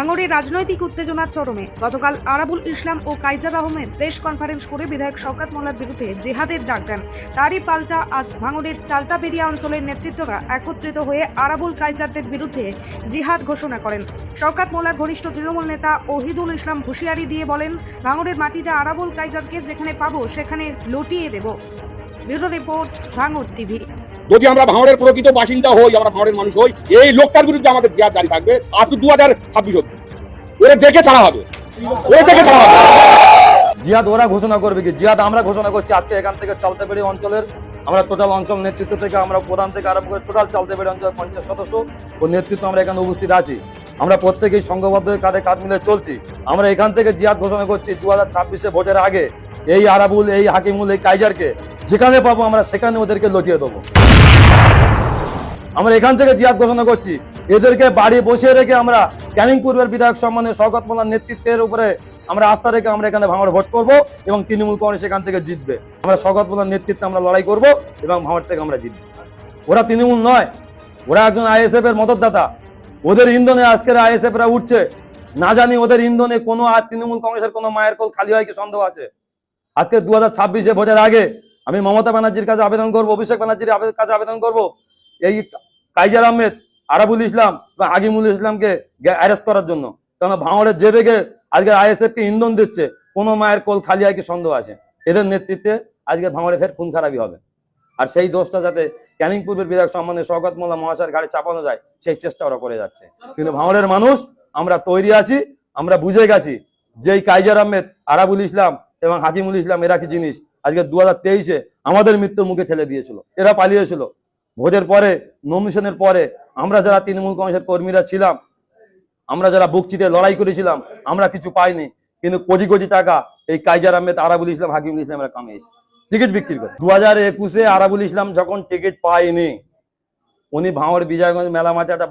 ভাঙড়ে রাজনৈতিক উত্তেজনার চরমে গতকাল আরাবুল ইসলাম ও কাইজার আহমেদ প্রেস কনফারেন্স করে বিধায়ক শওকাত মোল্লার বিরুদ্ধে জেহাদের ডাক দেন। তারই পাল্টা আজ ভাঙড়ের চালতাবেরিয়া অঞ্চলের নেতৃত্বরা একত্রিত হয়ে আরাবুল কাইজারদের বিরুদ্ধে জিহাদ ঘোষণা করেন। শওকাত মোল্লার ঘনিষ্ঠ তৃণমূল নেতা ওহিদুল ইসলাম হুঁশিয়ারি দিয়ে বলেন, ভাঙড়ের মাটিতে আরাবুল কাইজারকে যেখানে পাবো, সেখানে লুটিয়ে দেব। ব্যুরো রিপোর্ট, ভাঙড় টিভি। যদি আমরা ভাঙড়ের প্রকৃত বাসিন্দা হই, আমরা ভাঙড়ের মানুষ হই, এই লোকটার বিরুদ্ধে আমাদের জিয়াদ জারি থাকবে আর দু হাজার ছাব্বিশ অব্দি ওরা দেখে ছাড়া হবে। ওরা দেখে ছাড়া হবে। জিহাদ ওরা ঘোষণা করবে কি? জিহাদ আমরা ঘোষণা করছি। আজকে এখান থেকে চালতে পেরে অঞ্চলের আমরা টোটাল অঞ্চল নেতৃত্ব থেকে আমরা প্রধান থেকে আরম্ভ করে টোটাল চালতে পেরে অঞ্চলের পঞ্চাশ সদস্য ও নেতৃত্ব আমরা এখানে উপস্থিত আছি। আমরা প্রত্যেকেই সংঘবদ্ধ হয়ে কাঁধে কাঁধ মিলে চলছি। আমরা এখান থেকে জিয়াদ ঘোষণা করছি দু হাজার ছাব্বিশে ভোটের আগে এই আরাবুল, এই হাকিমুল, এই কাইজারকে যেখানে পাবো আমরা সেখানে ওদেরকে লটিয়ে দেবো। আমরা এখান থেকে জিয়াদ ঘোষণা করছি, এদেরকে বাড়ি বসিয়ে রেখে আমরা ক্যানিং পূর্বের বিধায়ক সম্মানে শওকত মোল্লার নেতৃত্বের উপরে আমরা আস্থা রেখে আমরা এখানে ভাঙড় ভোট করব এবং তৃণমূল কংগ্রেস এখান থেকে জিতবে। আমরা শওকত মোল্লার নেতৃত্বে আমরা লড়াই করব এবং ভাঙড় থেকে আমরা জিতব। ওরা তৃণমূল নয়, ওরা একজন আইএসএফ এর মদতদাতা। ওদের ইন্ধনে আজকের আইএসএফ রা উঠছে। না জানি ওদের ইন্ধনে কোনো আর তৃণমূল কংগ্রেসের কোনো মায়ের কোল খালি হয় কি সন্দেহ আছে? আজকে দু হাজার ছাব্বিশে ভোটের আগে আমি মমতা ব্যানার্জির কাছে আবেদন করব, অভিষেক ব্যানার্জির কাছে আবেদন করব। এই কাইজার আহমেদ, আরাবুল ইসলাম বা আগিমুল ইসলামকে অ্যারেস্ট করার জন্য। কারণ ভাঙড়ের যে বেগে আজকে আইএসএফ কে ইন্ধন দিচ্ছে, কোনো মায়ের কোল খালি হয় কি সন্দেহ আছে। এদের নেতৃত্বে আজকে ভাঙড়ে ফের খুন খারাপই হবে। আর সেই দোষটা যাতে ক্যানিং পূর্বের বিধায়ক সম্মানে শওকত মোল্লা মহাশয়ের ঘাড়ে চাপানো যায়, সেই চেষ্টা ওরা করে যাচ্ছে। কিন্তু ভাঙড়ের মানুষ, আমরা তৈরি আছি, আমরা বুঝে গেছি যে এই কাইজার আহমেদ, আরাবুল ইসলাম এবং হাকিমুল ইসলাম এরা কি জিনিস। আজকে দু হাজার তেইশে আমাদের মৃত্যুর মুখে ঠেলে দিয়েছিল। এরা পালিয়েছিল। ভোটের পরে নমিশনের পরে আমরা যারা তৃণমূল কংগ্রেসের কর্মীরা ছিলাম, আমরা যারা বুকচিতে লড়াই করেছিলাম, আমরা কিছু পাইনি। কিন্তু কোটি কোটি টাকা এই কাইজার আহমেদ, আরাবুল ইসলাম, হাকিমুল ইসলাম এরা কামিয়েছে টিকিট বিক্রি করে। দু হাজার একুশে আরাবুল ইসলাম যখন টিকিট পায়নি, উনি ভাঙড় বিজয়গঞ্জ মেলা মাঠে একটা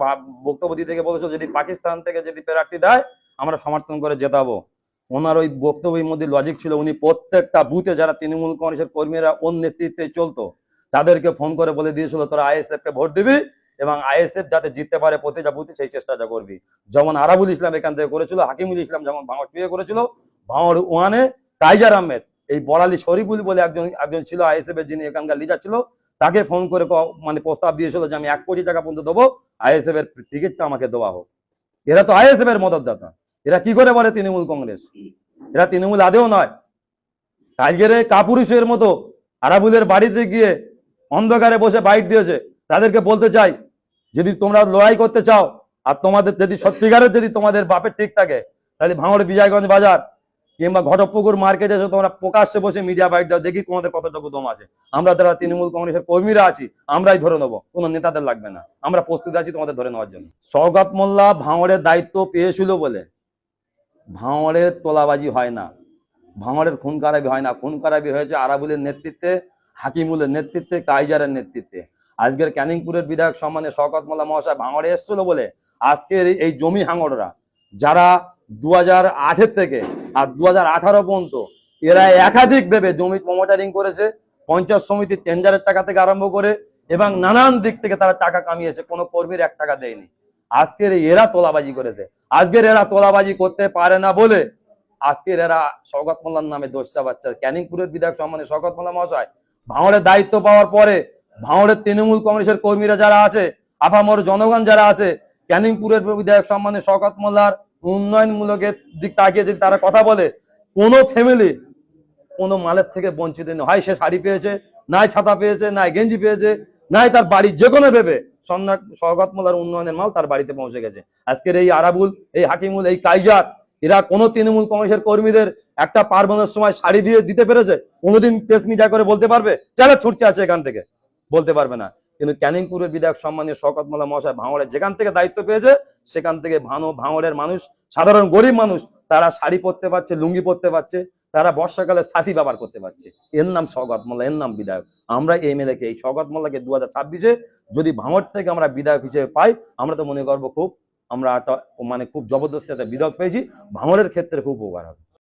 বক্তব্য দিতে বলেছিল, যদি পাকিস্তান থেকে যদি প্রার্থী দেয়, আমরা সমর্থন করে জেতাবো। ওনার ওই বক্তব্যের মধ্যে লজিক ছিল, উনি প্রত্যেকটা বুথে যারা তৃণমূল কংগ্রেসের কর্মীরা ওর নেতৃত্বে চলতো, তাদেরকে ফোন করে বলে দিয়েছিল, তোরা আইএসএফ কে ভোট দিবি এবং আইএসএফ যাতে জিততে পারে প্রতিটা বুথে সেই চেষ্টাটা করবি। যেমন আরাবুল ইসলাম এখান থেকে করেছিল, হাকিমুল ইসলাম যেমন ভাঙড় টুয়ে করেছিল, ভাঙড় ওয়ানে কাইজার আহমেদ, এই বড়ালি শরীফুল বলে একজন একজন ছিল আইএসএফ এর যিনি এখানকার লিডার ছিল, তাকে ফোন করে মানে প্রস্তাব দিয়েছিল যে আমি এক কোটি টাকা পর্যন্ত দেবো আইএসএফ এর টিকিটটা আমাকে দেওয়া হোক। এরা তো আইএসএফ এর মদতদাতা। এরা কি করে বলে তৃণমূল কংগ্রেস? এরা তৃণমূল আদেও নয়। টাইগারে কাপুরুষের মতো আরাবুলের বাড়িতে গিয়ে অন্ধকারে বসে বাইট দিয়েছে। তাদেরকে বলতে চাই, যদি তোমরা লড়াই করতে চাও আর তোমাদের যদি সত্যিকারের যদি তোমাদের বাপের ঠিক থাকে, তাহলে ভাঙড় বিজয়গঞ্জ বাজার কিংবা ঘটকপুকুর মার্কেটে এসে তোমরা প্রকাশ্যে বসে মিডিয়া বাইট দাও, দেখি তোমাদের কতটুকু দম আছে। আমরা যারা তৃণমূল কংগ্রেসের কর্মীরা আছি, আমরাই ধরে নেব। কোনো নেতাদের লাগবে না। আমরা প্রস্তুত আছি তোমাদের ধরে নেওয়ার জন্য। সৌগত মোল্লা ভাঙড়ের দায়িত্ব পেয়েছিল বলে ভাঙড়ের তোলাবাজি হয় না। ভাঙড়ের খুন খারাপি হয় না। খুন খারাপি হয়েছে আরাবুলের নেতৃত্বে, হাকিমুলের নেতৃত্বে, কাইজারের নেতৃত্বে। আজকের ক্যানিংপুরের বিধায়ক সম্মানে শওকত মোল্লা মহাশয় ভাঙড়ে এসেছিল বলে আজকের এই- জমি হাঙড়রা যারা দু হাজার থেকে আর দু হাজার আঠারো পর্যন্ত এরা একাধিক ভেবে জমি প্রমোটারিং করেছে, পঞ্চায়েত সমিতির টেন্ডারের টাকা থেকে আরম্ভ করে এবং নানান দিক থেকে তারা টাকা কামিয়েছে। কোনো কর্মীর এক টাকা দেয়নি। আজকের এরা তোলাবাজি করেছে। আজকের এরা তোলাবাজি করতে পারে না বলে আজকের এরা শওকত মোল্লার নামে দোষ চাপাচ্ছে ক্যানিংপুরের বিধায়ক সম্মানে শওকত মোল্লা মহাশয়, ভাঙড়ের দায়িত্ব পাওয়ার পরে ভাঙড়ের তৃণমূল কংগ্রেসের কর্মীরা যারা আছে আফামর জনগণ যারা আছে, ক্যানিংপুরের বিধায়ক সম্মানে শওকত মোল্লার উন্নয়নমূলকের দিক তাকিয়ে যদি তারা কথা বলে, কোনো ফ্যামিলি কোনো মালের থেকে বঞ্চিত হয় সে শাড়ি পেয়েছে নাই ছাতা পেয়েছে নাই গেঞ্জি পেয়েছে নাই তার বাড়ি যে কোনো ভেবে সন্ধ্যা মোল্লার উন্নয়নের মাল তার বাড়িতে পৌঁছে গেছে। আজকের এই আরাবুল, এই হাকিমুল, এই কাইজার, এরা কোনো তৃণমূল কংগ্রেসের কর্মীদের একটা পার্বণের সময় শাড়ি দিয়ে দিতে পেরেছে, কোনোদিন প্রেস মিডিয়া করে বলতে পারবে চালে ছুটছে আছে এখান থেকে। বলতে পারবে না। কিন্তু ক্যানিংপুরের বিধায়ক সম্মানীয় মোল্লা মহাশয় ভাঙড়ের যেখান থেকে দায়িত্ব পেয়েছে, সেখান থেকে ভানো, ভাঙড়ের মানুষ, সাধারণ গরিব মানুষ, তারা শাড়ি পরতে পারছে, লুঙ্গি পরতে পারছে। তারা বর্ষাকালে সাথী ব্যবহার করতে পারছে। এর নাম শওকত মোল্লা, এর নাম বিধায়ক। আমরা এই মেলেকে এই স্বগত মোল্লাকে দু হাজার ছাব্বিশে যদি ভাঙর থেকে আমরা বিধায়ক হিসেবে পাই, আমরা তো মনে করব খুব, আমরা মানে খুব জবরদস্তি একটা বিধায়ক পেয়েছি, ভাঙরের ক্ষেত্রে খুব উপকার হবে।